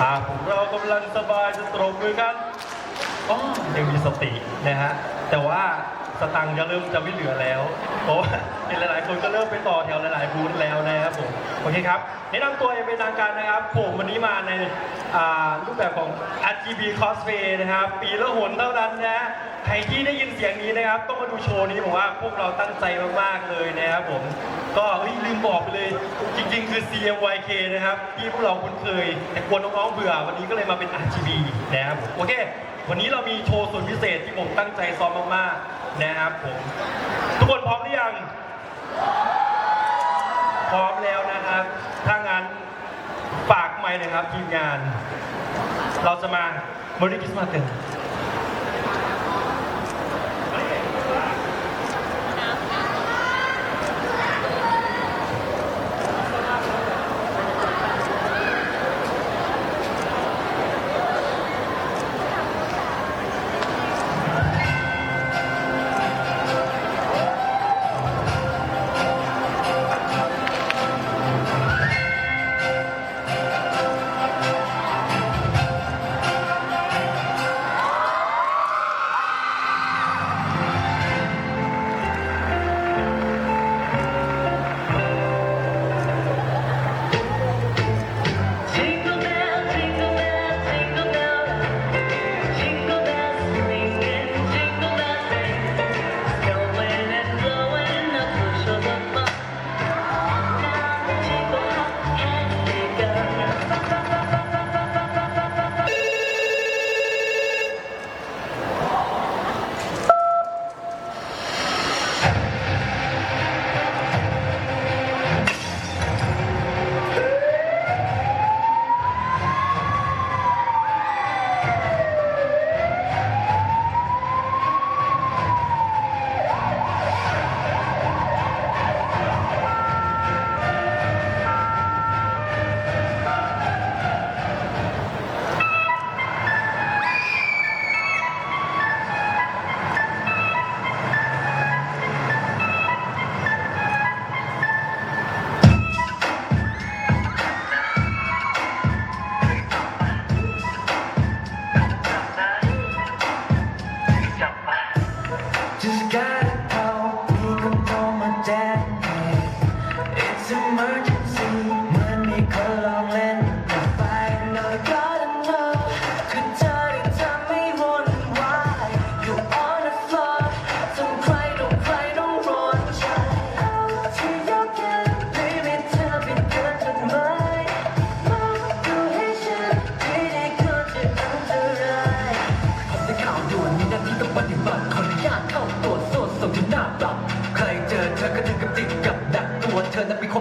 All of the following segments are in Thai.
หากเรากำลังสบายจะตรงมือกันอ๋อยังมีสตินะฮะ แต่ว่าสตังค์จะเริ่มจะไม่เหลือแล้ว เพราะว่าเห็นหลายๆ คนก็เริ่มไปต่อแถวหลายๆบูธแล้วนะครับผม โอเคครับแนะนำตัวอย่างเป็นทางการนะครับ ผมวันนี้มาในรูปแบบของ RGB Cosplay นะครับ ปีละหนเท่านั้นนะ ใครที่ได้ยินเสียงนี้นะครับ ต้องมาดูโชว์นี้ผมว่าพวกเราตั้งใจมาก ๆ เลยนะครับผม ก็เฮ้ยลืมบอกไปเลย จริง ๆ คือ CMYK นะครับ ที่พวกเราคุ้นเคย แต่กลัวน้องๆเบื่อ วันนี้ก็เลยมาเป็น RGB นะครับโอเค วันนี้เรามีโชว์ส่วนพิเศษที่ผมตั้งใจซ้อมมากๆนะครับผมทุกคนพร้อมหรือยัง พร้อมแล้วนะครับ ถ้างั้นฝากไมค์หนะครับทีมงาน เราจะมาบริกิสมากัน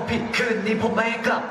ผิดคืนนี้ผมไม่กลับ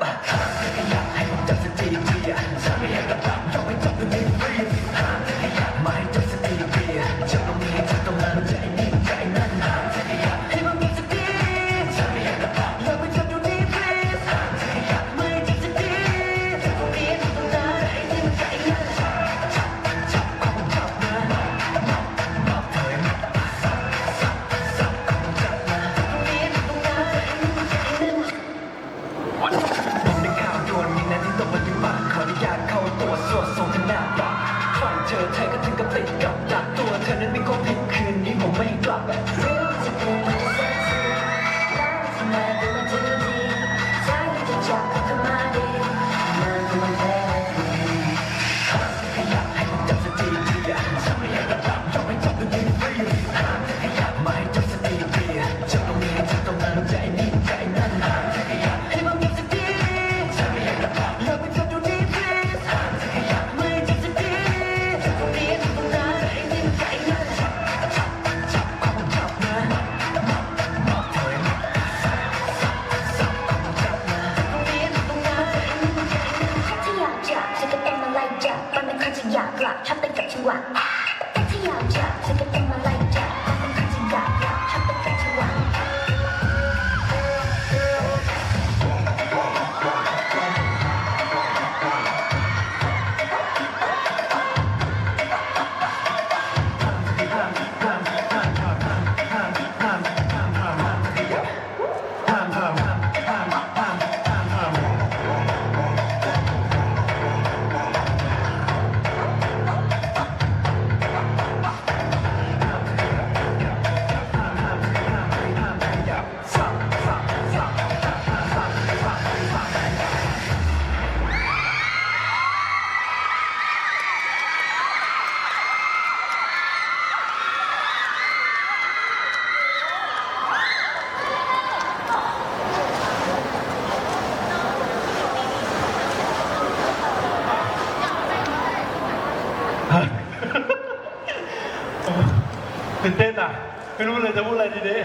ตื่ะไม่รู้เลยจะพูดอะไรดีเด้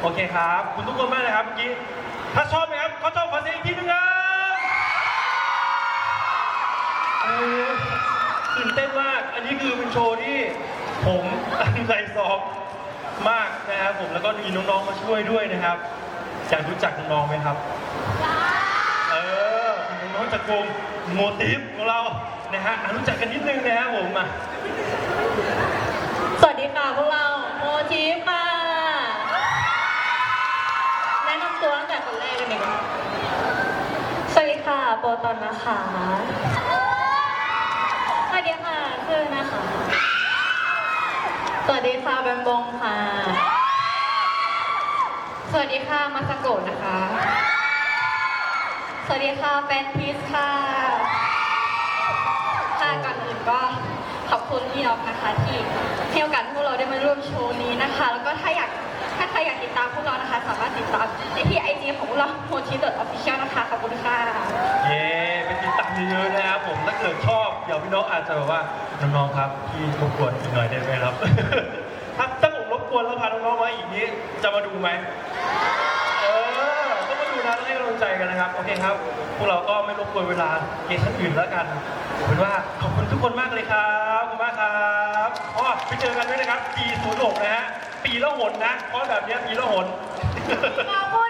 โอเคครับ คุณทุกคนมากนะครับเมื่อกี้ถ้าชอบไหมครับเขาชอบขอเสียงอีกทีนึงครับเออตื่นเต้นมาก อันนี้คือเป็นโชว์ที่ผมตั้งใจซ้อมมากนะครับผมแล้วก็มีน้องๆมาช่วยด้วยนะครับอยากรู้จักน้องๆไหมครับ เออเป็นน้องๆจากวงโมติฟของเรานะฮะอะรู้จักกันนิดนึงนะครับผมมาสวัสดีค่ะพวกเรา โมทีฟค่ะ แนะนำตัวตั้งแต่คนแรกเลยดีกว่าสวัสดีค่ะโปรตอนนะคะ สวัสดีค่ะคือนะคะ สวัสดีค่ะแบมบงค่ะ สวัสดีค่ะมาสโกะนะคะ สวัสดีค่ะแฟนพีซค่ะ ค่ะก่อนอื่นก็ ขอบคุณพี่ออฟนะคะที่ให้โอกาสพวกเราได้มาร่วมโชว์นี้นะคะ แล้วก็ถ้าอยากถ้าใครอยากติดตามพวกเรานะคะ สามารถติดตามได้ที่ไอจีของพวกเราโมทีดอร์ออฟฟิเชียลนะคะขอบคุณค่ะเย้เป็นติดตามเยอะๆนะครับผมถ้าเกิดชอบเดี๋ยวพี่น้องอาจจะแบบว่าน้องๆครับพี่รบกวนอีกหน่อยได้ไหมครับถ้าถ้าผมรบกวนแล้วพาน้องๆมาอีกนี้จะมาดูไหมเออก็มาดูนะแล้วให้กำลังใจกันนะครับโอเคครับ พวกเราก็ไม่รบกวนเวลาเกมท่านอื่นแล้วกัน เอาเป็นว่าขอบคุณทุกคนมากเลยครับขอบคุณมากครับอ๋อไปเจอกันด้วยนะครับปี06นะฮะปีละหนนะเพราะแบบเนี้ยปีละหน ขอบคุณ